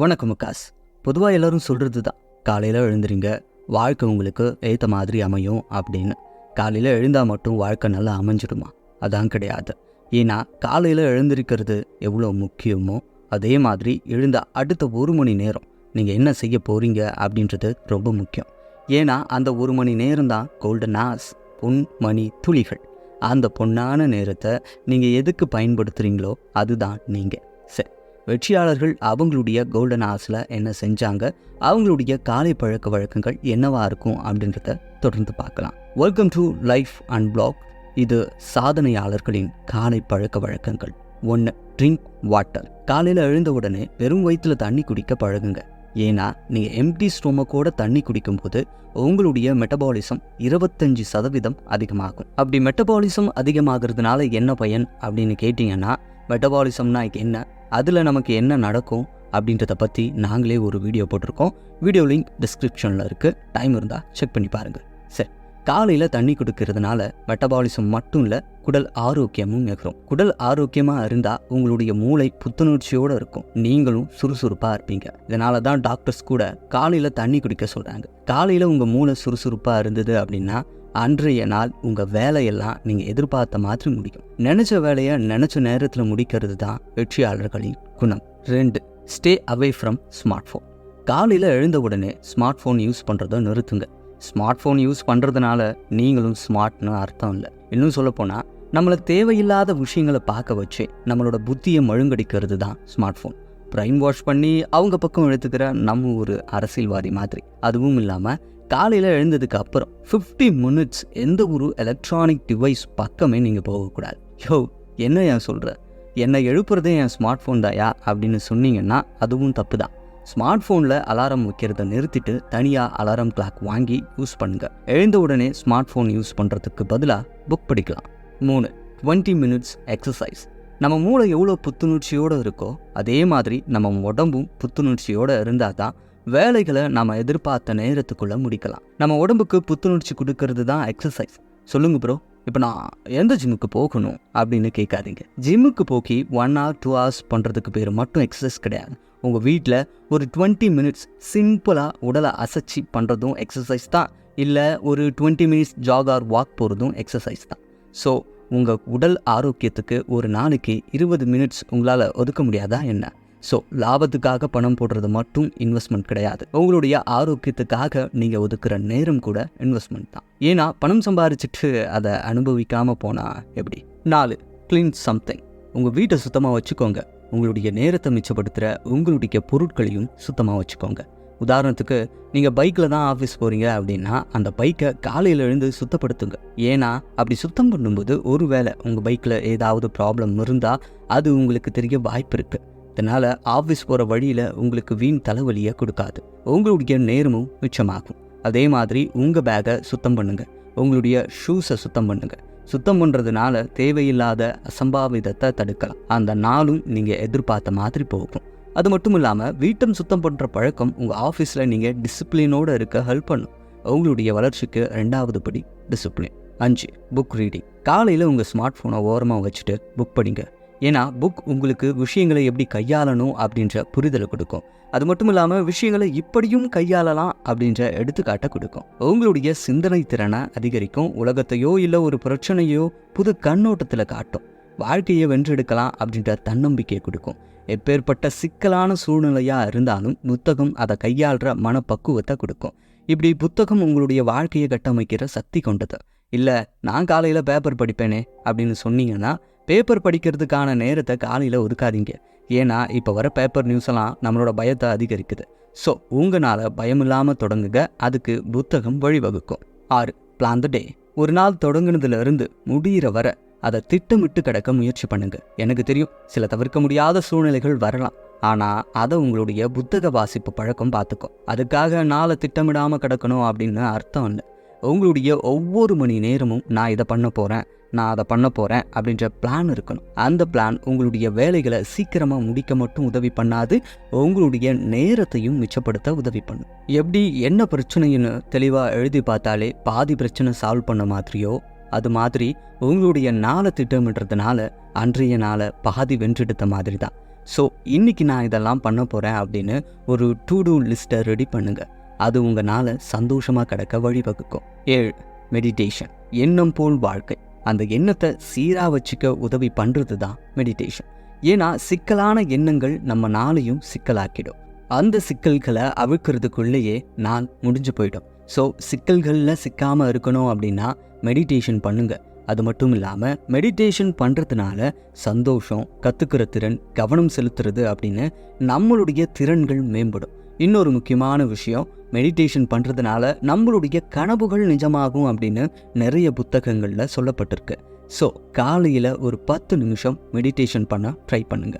வணக்கம் முக்காஸ் பொதுவாக எல்லோரும் சொல்கிறது தான் காலையில் எழுந்துறீங்க வாழ்க்கை உங்களுக்கு ஏற்ற மாதிரி அமையும் அப்படின்னு. காலையில் எழுந்தால் மட்டும் வாழ்க்கை நல்லா அமைஞ்சிடுமா? அதான் கிடையாது. ஏன்னா காலையில் எழுந்திருக்கிறது எவ்வளோ முக்கியமோ அதே மாதிரி எழுந்த அடுத்த ஒரு மணி நேரம் நீங்கள் என்ன செய்ய போகிறீங்க அப்படின்றது ரொம்ப முக்கியம். ஏன்னா அந்த ஒரு மணி நேரம் தான் கோல்டன் ஆஸ் பொன் மணி துளிகள். அந்த பொன்னான நேரத்தை நீங்கள் எதுக்கு பயன்படுத்துகிறீங்களோ அதுதான் நீங்கள் சரி. வெற்றியாளர்கள் அவங்களுடைய கோல்டன் ஹார்ஸில் என்ன செஞ்சாங்க அவங்களுடைய காலை பழக்க வழக்கங்கள் என்னவா இருக்கும் அப்படின்றத தொடர்ந்து பார்க்கலாம். Welcome to life and blog இது சாதனையாளர்களின் காலை பழக்க வழக்கங்கள். ஒன்று ட்ரிங்க் வாட்டர் காலையில் எழுந்த உடனே வெறும் வயிற்றுல தண்ணி குடிக்க பழகுங்க. ஏன்னா நீங்கள் எம்டி ஸ்டோமக்கோட தண்ணி குடிக்கும்போது உங்களுடைய மெட்டபாலிசம் இருபத்தஞ்சி சதவீதம் அதிகமாகும். அப்படி மெட்டபாலிசம் அதிகமாகிறதுனால என்ன பயன் அப்படின்னு கேட்டிங்கன்னா மெட்டபாலிசம்னா என்ன? அதில் நமக்கு என்ன நடக்கும் அப்படின்றத பற்றி நாங்களே ஒரு வீடியோ போட்டிருக்கோம். வீடியோ லிங்க் டிஸ்கிரிப்ஷனில் இருக்குது டைம் இருந்தால் செக் பண்ணி பாருங்கள் சரி. காலையில் தண்ணி குடிக்கிறதுனால மெட்டபாலிசம் மட்டும் இல்லை குடல் ஆரோக்கியமும் நிகழும். குடல் ஆரோக்கியமாக இருந்தால் உங்களுடைய மூளை புத்துணர்ச்சியோடு இருக்கும். நீங்களும் சுறுசுறுப்பாக இருப்பீங்க. இதனால தான் டாக்டர்ஸ் கூட காலையில் தண்ணி குடிக்க சொல்கிறாங்க காலையில் உங்கள் மூளை சுறுசுறுப்பாக இருந்தது அப்படின்னா அன்றைய நாள் உங்கள் வேலையெல்லாம் நீங்கள் எதிர்பார்த்த மாதிரி முடியும். நினச்ச வேலையை நினச்ச நேரத்தில் முடிக்கிறது தான் வெற்றியாளர்களின் குணம். ரெண்டு stay away from smartphone காலையில் எழுந்த உடனே ஸ்மார்ட் ஃபோன் யூஸ் பண்ணுறதை நிறுத்துங்க. ஸ்மார்ட் ஃபோன் யூஸ் பண்ணுறதுனால நீங்களும் ஸ்மார்ட்னு அர்த்தம் இல்லை. இன்னும் சொல்லப்போனால் நம்மளை தேவையில்லாத விஷயங்களை பார்க்க வச்சு நம்மளோட புத்தியை மழுங்கடிக்கிறது தான் ஸ்மார்ட் ஃபோன் பிரைம் வாஷ் பண்ணி அவங்க பக்கம் எடுத்துக்கிற நம்ம ஒரு அரசியல்வாதி மாதிரி. அதுவும் இல்லாமல் காலையில் எழுந்ததுக்கு அப்புறம் ஃபிஃப்டி மினிட்ஸ் எந்த ஒரு எலக்ட்ரானிக் டிவைஸ் பக்கமே நீங்கள் போகக்கூடாது. யோ என்ன ஏன் சொல்கிற என்னை எழுப்புறதே என் ஸ்மார்ட் ஃபோன் தாயா? அப்படின்னு சொன்னீங்கன்னா அதுவும் தப்பு தான். ஸ்மார்ட் ஃபோனில் அலாரம் வைக்கிறத நிறுத்திட்டு தனியாக அலாரம் கிளாக் வாங்கி யூஸ் பண்ணுங்க. எழுந்த உடனே ஸ்மார்ட் ஃபோன் யூஸ் பண்ணுறதுக்கு பதிலாக புக் படிக்கலாம். மூணு டுவெண்ட்டி மினிட்ஸ் எக்ஸசைஸ். நம்ம மூளை எவ்வளோ புத்துணர்ச்சியோடு இருக்கோ அதே மாதிரி நம்ம உடம்பும் புத்துணர்ச்சியோடு இருந்தால் தான் வேலைகளை நம்ம எதிர்பார்த்த நேரத்துக்குள்ளே முடிக்கலாம். நம்ம உடம்புக்கு புத்துணர்ச்சி கொடுக்கறது தான் எக்ஸசைஸ். சொல்லுங்கள் ப்ரோ இப்போ நான் எந்த ஜிம்முக்கு போகணும் அப்படின்னு கேட்காதீங்க. ஜிம்முக்கு போக்கி ஒன் ஹவர் டூ ஹவர்ஸ் பண்ணுறதுக்கு பேர் மட்டும் எக்ஸசைஸ் கிடையாது. உங்கள் வீட்டில் ஒரு டுவெண்ட்டி மினிட்ஸ் சிம்பிளாக உடலை அசைச்சி பண்ணுறதும் எக்ஸசைஸ் தான். இல்லை ஒரு twenty minutes jog or walk போகிறதும் எக்ஸசைஸ் தான். ஸோ உங்கள் உடல் ஆரோக்கியத்துக்கு ஒரு நாளைக்கு இருபது மினிட்ஸ் உங்களால் ஒதுக்க முடியாதா என்ன? ஸோ லாபத்துக்காக பணம் போடுறது மட்டும் இன்வெஸ்ட்மெண்ட் கிடையாது. உங்களுடைய ஆரோக்கியத்துக்காக நீங்கள் ஒதுக்குற நேரம் கூட இன்வெஸ்ட்மெண்ட் தான். ஏன்னா பணம் சம்பாரிச்சிட்டு அதை அனுபவிக்காமல் போனால் எப்படி? நாலு க்ளீன் சம்திங் உங்கள் வீட்டை சுத்தமாக வச்சுக்கோங்க. உங்களுடைய நேரத்தை மிச்சப்படுத்துகிற உங்களுடைய பொருட்களையும் சுத்தமாக வச்சுக்கோங்க. உதாரணத்துக்கு நீங்கள் பைக்கில் தான் ஆஃபீஸ் போகிறீங்க அப்படின்னா அந்த பைக்கை காலையில் எழுந்து சுத்தப்படுத்துங்க. ஏன்னா அப்படி சுத்தம் பண்ணும்போது ஒருவேளை உங்கள் பைக்கில் ஏதாவது ப்ராப்ளம் இருந்தால் அது உங்களுக்கு தெரிய வாய்ப்பு இருக்குது இதனால் ஆஃபீஸ் போகிற வழியில் உங்களுக்கு வீண் தலைவலியை கொடுக்காது. உங்களுடைய நேரமும் மிச்சமாகும். அதே மாதிரி உங்கள் பேக்கை சுத்தம் பண்ணுங்கள் உங்களுடைய ஷூஸை சுத்தம் பண்ணுங்கள் சுத்தம் பண்ணுறதுனால தேவையில்லாத அசம்பாவிதத்தை தடுக்கலாம். அந்த நாளும் நீங்கள் எதிர்பார்த்த மாதிரி போகும். அது மட்டும் இல்லாமல் வீட்டம் சுத்தம் பண்ணுற பழக்கம் உங்கள் ஆஃபீஸில் நீங்கள் டிசிப்ளினோடு இருக்க ஹெல்ப் பண்ணும். உங்களுடைய வளர்ச்சிக்கு ரெண்டாவது படி டிசிப்ளின் அஞ்சு புக் ரீடிங் காலையில் உங்கள் ஸ்மார்ட் ஃபோனை ஓரமாக வச்சுட்டு புக் படிங்க. ஏன்னா புக் உங்களுக்கு விஷயங்களை எப்படி கையாளணும் அப்படின்ற புரிதலை கொடுக்கும். அது மட்டும் இல்லாமல் விஷயங்களை இப்படியும் கையாளலாம் அப்படின்ற எடுத்துக்காட்டை கொடுக்கும். உங்களுடைய சிந்தனை திறனை அதிகரிக்கும். உலகத்தையோ இல்லை ஒரு பிரச்சனையோ புது கண்ணோட்டத்தில் காட்டும். வாழ்க்கையை வென்றெடுக்கலாம் அப்படின்ற தன்னம்பிக்கையை கொடுக்கும். எப்பேற்பட்ட சிக்கலான சூழ்நிலையாக இருந்தாலும் புத்தகம் அதை கையாளுற மனப்பக்குவத்தை கொடுக்கும். இப்படி புத்தகம் உங்களுடைய வாழ்க்கையை கட்டமைக்கிற சக்தி கொண்டது. இல்லை நான் காலையில் பேப்பர் படிப்பேனே அப்படின்னு சொன்னீங்கன்னா பேப்பர் படிக்கிறதுக்கான நேரத்தை காலையில் ஒதுக்காதீங்க. ஏன்னா இப்போ வர பேப்பர் நியூஸ் எல்லாம் நம்மளோட பயத்தை அதிகரிக்குது. ஸோ உங்களால் பயம் இல்லாமல் தொடங்குங்க. அதுக்கு புத்தகம் வழிவகுக்கும். ஆறு பிளான் த டே ஒரு நாள் தொடங்குனதுலேருந்து முடிகிற வர அதை திட்டமிட்டு கிடக்க முயற்சி பண்ணுங்க. எனக்கு தெரியும் சில தவிர்க்க முடியாத சூழ்நிலைகள் வரலாம். ஆனால் அதை உங்களுடைய புத்தக வாசிப்பு பழக்கம் பார்த்துக்கும். அதுக்காக நாளை திட்டமிடாமல் கிடக்கணும் அப்படின்னு அர்த்தம் இல்லை. உங்களுடைய ஒவ்வொரு மணி நேரமும் நான் இதை பண்ண போகிறேன் நான் அதை பண்ண போகிறேன் அப்படின்ற பிளான் இருக்கணும். அந்த பிளான் உங்களுடைய வேலைகளை சீக்கிரமாக முடிக்க மட்டும் உதவி பண்ணாது உங்களுடைய நேரத்தையும் மிச்சப்படுத்த உதவி பண்ணும். எப்படி என்ன பிரச்சனைன்னு தெளிவாக எழுதி பார்த்தாலே பாதி பிரச்சனை சால்வ் பண்ண மாதிரியோ அது மாதிரி உங்களுடைய நாளை திட்டமிடுறதுனால அன்றைய நாளை பாதி வென்றெடுத்த மாதிரி தான் ஸோ இன்றைக்கி நான் இதெல்லாம் பண்ண போகிறேன் அப்படின்னு ஒரு டூ டூ லிஸ்ட்டை ரெடி பண்ணுங்கள் அது உங்கள் நாளை சந்தோஷமாக கிடக்க வழிவகுக்கும். ஏழு மெடிடேஷன் எண்ணம் போல் வாழ்க்கை. அந்த எண்ணத்தை சீராக வச்சுக்க உதவி பண்ணுறது தான் மெடிடேஷன் ஏன்னா சிக்கலான எண்ணங்கள் நம்ம நாளையும் சிக்கலாக்கிடும். அந்த சிக்கல்களை அவிழ்க்கிறதுக்குள்ளேயே நாள் முடிஞ்சு போயிடும். ஸோ சிக்கல்களில் சிக்காமல் இருக்கணும் அப்படின்னா மெடிடேஷன் பண்ணுங்க. அது மட்டும் இல்லாமல் மெடிடேஷன் பண்ணுறதுனால சந்தோஷம் கற்றுக்கிற திறன் கவனம் செலுத்துறது அப்படின்னு நம்மளுடைய திறன்கள் மேம்படும். இன்னொரு முக்கியமான விஷயம் மெடிடேஷன் பண்ணுறதுனால நம்மளுடைய கனவுகள் நிஜமாகும் அப்படின்னு நிறைய புத்தகங்களில் சொல்லப்பட்டிருக்கு. ஸோ காலையில் ஒரு பத்து நிமிஷம் மெடிடேஷன் பண்ண ட்ரை பண்ணுங்க.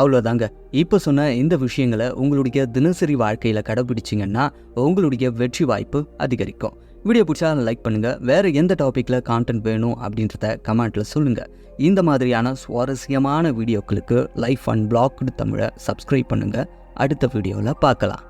அவ்வளோதாங்க இப்போ சொன்ன இந்த விஷயங்களை உங்களுடைய தினசரி வாழ்க்கையில் கடைபிடிச்சிங்கன்னா உங்களுடைய வெற்றி வாய்ப்பு அதிகரிக்கும். வீடியோ பிடிச்சா லைக் பண்ணுங்கள் வேறு எந்த டாப்பிக்கில் கான்டென்ட் வேணும் அப்படின்றத கமெண்ட்டில் சொல்லுங்கள் இந்த மாதிரியான சுவாரஸ்யமான வீடியோக்களுக்கு லைஃப் அண்ட் பிளாக்டு தமிழை சப்ஸ்கிரைப் பண்ணுங்கள் அடுத்த வீடியோவில் பார்க்கலாம்.